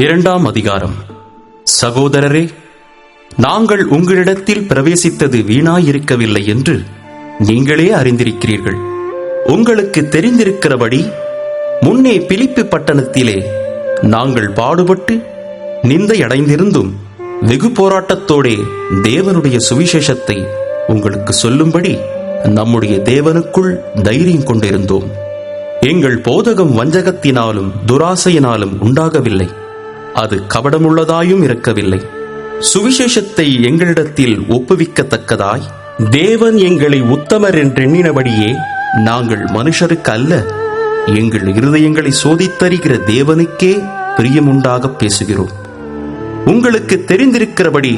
இரண்டாம் அதிகாரம். சகோதரரே நாங்கள் உங்களிடத்தில் பிரவேசித்தது வீணாயிருக்கவில்லை என்று நீங்களே அறிந்திருக்கிறீர்கள். உங்களுக்கு தெரிந்திருக்கிறபடி முன்னே பிலிப்பு பட்டணத்திலே நாங்கள் பாடுபட்டு நிந்தை அடைந்திருந்தும் வெகு போராட்டத்தோடே தேவனுடைய சுவிசேஷத்தை உங்களுக்கு சொல்லும்படி நம்முடைய தேவனுக்குள் தைரியம் கொண்டிருந்தோம். எங்கள் போதகம் வஞ்சகத்தினாலும் துராசையினாலும் உண்டாகவில்லை. அது கபடமுள்ளதாயும் இருக்கவில்லை. சுவிசேஷத்தை எங்களிடத்தில் ஒப்புவிக்கத்தக்கதாய் தேவன் எங்களை உத்தமர் என்றெண்ணினபடியே நாங்கள் மனுஷருக்கு அல்ல எங்கள் இருதயங்களை சோதித்தறிகிற தேவனுக்கே பிரியமுண்டாக பேசுகிறோம். உங்களுக்கு தெரிந்திருக்கிறபடி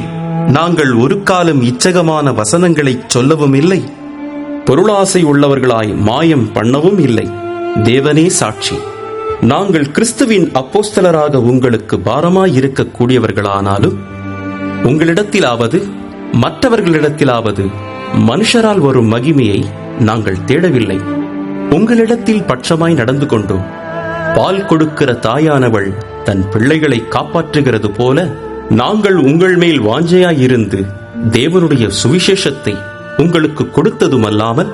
நாங்கள் ஒரு காலம் இச்சகமான வசனங்களை சொல்லவும் இல்லை பொருளாசை உள்ளவர்களாய் மாயம் பண்ணவும் இல்லை. தேவனே சாட்சி. நாங்கள் கிறிஸ்துவின் அப்போஸ்தலராக உங்களுக்கு பாரமாயிருக்கக்கூடியவர்களானாலும் உங்களிடத்திலாவது மற்றவர்களிடத்திலாவது மனுஷரால் வரும் மகிமையை நாங்கள் தேடவில்லை. உங்களிடத்தில் பட்சமாய் நடந்து கொண்டோம் பால் கொடுக்கிற தாயானவள் தன் பிள்ளைகளை காப்பாற்றுகிறது போல நாங்கள் உங்கள் மேல் வாஞ்சையாயிருந்து தேவனுடைய சுவிசேஷத்தை உங்களுக்கு கொடுத்ததுமல்லாமல்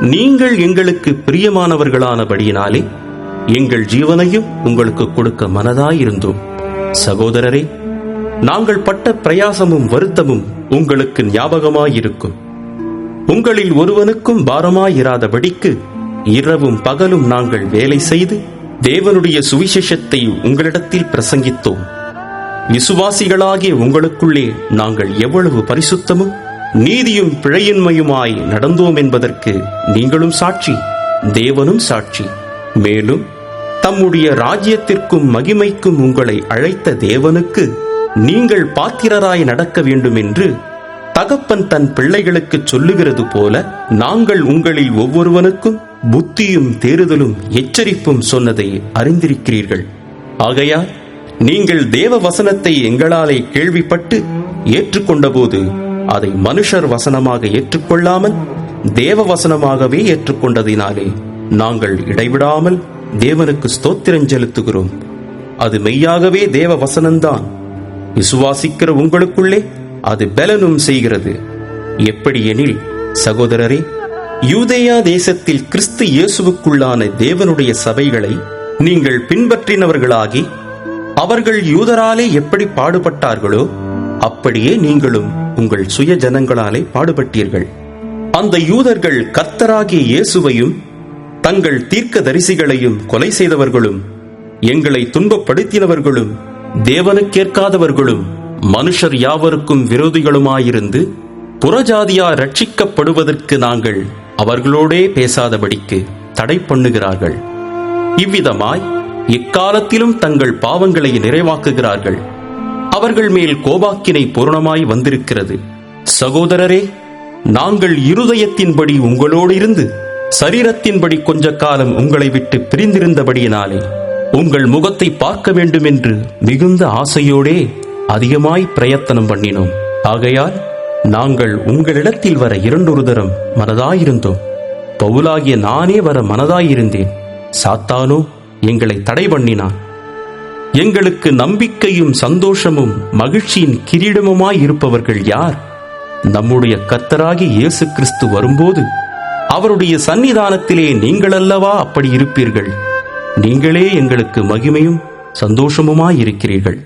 நீங்கள் எங்களுக்கு பிரியமானவர்களானபடியினாலே எங்கள் ஜீவனையும் உங்களுக்கு கொடுக்க மனதாயிருந்தோம். சகோதரரே நாங்கள் பட்ட பிரயாசமும் வருத்தமும் உங்களுக்கு ஞாபகமாயிருக்கும். உங்களில் ஒருவனுக்கும் பாரமாயிராதபடிக்கு இரவும் பகலும் நாங்கள் வேலை செய்து தேவனுடைய சுவிசேஷத்தை உங்களிடத்தில் பிரசங்கித்தோம். விசுவாசிகளாகிய உங்களுக்குள்ளே நாங்கள் எவ்வளவு பரிசுத்தமும் நீதியும் பிழையின்மையுமாய் நடந்தோம் என்பதற்கு நீங்களும் சாட்சி தேவனும் சாட்சி. மேலும் தம்முடைய ராஜ்யத்திற்கும் மகிமைக்கும் உங்களை அழைத்த தேவனுக்கு நீங்கள் பாத்திரராய் நடக்க வேண்டும் என்று தகப்பன் தன் பிள்ளைகளுக்கு சொல்லுகிறது போல நாங்கள் உங்களில் ஒவ்வொருவனுக்கும் புத்தியும் தேறுதலும் எச்சரிப்பும் சொன்னதை அறிந்திருக்கிறீர்கள். ஆகையால் நீங்கள் தேவ வசனத்தை எங்களாலே கேள்விப்பட்டு ஏற்றுக்கொண்டபோது அதை மனுஷர் வசனமாக ஏற்றுக்கொள்ளாமல் தேவ வசனமாகவே ஏற்றுக்கொண்டதினாலே நாங்கள் இடைவிடாமல் தேவனுக்கு ஸ்தோத்திரம் செலுத்துகிறோம். அது மெய்யாகவே தேவ வசனம்தான். விசுவாசிக்கிற உங்களுக்குள்ளே அது பலனும் செய்கிறது. எப்படி எனில் சகோதரரே யூதேயா தேசத்தில் கிறிஸ்து இயேசுவுக்குள்ளான தேவனுடைய சபைகளை நீங்கள் பின்பற்றினவர்களாகி அவர்கள் யூதராலே எப்படி பாடுபட்டார்களோ அப்படியே நீங்களும் உங்கள் சுய ஜனங்களாலே பாடுபட்டீர்கள். அந்த யூதர்கள் கர்த்தராகிய இயேசுவையும் தங்கள் தீர்க்க தரிசிகளையும் கொலை செய்தவர்களும் எங்களை துன்பப்படுத்தினவர்களும் தேவனுக்கேற்காதவர்களும் மனுஷர் யாவருக்கும் விரோதிகளுமாயிருந்து புறஜாதியா ரட்சிக்கப்படுவதற்கு நாங்கள் அவர்களோடே பேசாதபடிக்கு தடை பண்ணுகிறார்கள். இவ்விதமாய் எக்காலத்திலும் தங்கள் பாவங்களை நிறைவாக்குகிறார்கள். அவர்கள் மேல் கோபாக்கினை பூரணமாய் வந்திருக்கிறது. சகோதரரே நாங்கள் இருதயத்தின்படி உங்களோடு இருந்து சரீரத்தின்படி கொஞ்ச காலம் உங்களை விட்டு பிரிந்திருந்தபடியினாலே உங்கள் முகத்தை பார்க்க வேண்டும் என்று மிகுந்த ஆசையோடே அதிகமாய் பிரயத்தனம் பண்ணினோம். ஆகையால் நாங்கள் உங்களிடத்தில் வர இரண்டொரு தரம் மனதாயிருந்தோம். பவுலாகிய நானே வர மனதாயிருந்தேன். சாத்தானோ எங்களை தடை பண்ணினான். எங்களுக்கு நம்பிக்கையும் சந்தோஷமும் மகிழ்ச்சியின் கிரீடமுமாய் இருப்பவர்கள் யார்? நம்முடைய கத்தராகி இயேசு கிறிஸ்து வரும்போது அவருடைய சன்னிதானத்திலே நீங்களல்லவா அப்படி இருப்பீர்கள்? நீங்களே எங்களுக்கு மகிமையும் சந்தோஷமுமாயிருக்கிறீர்கள்.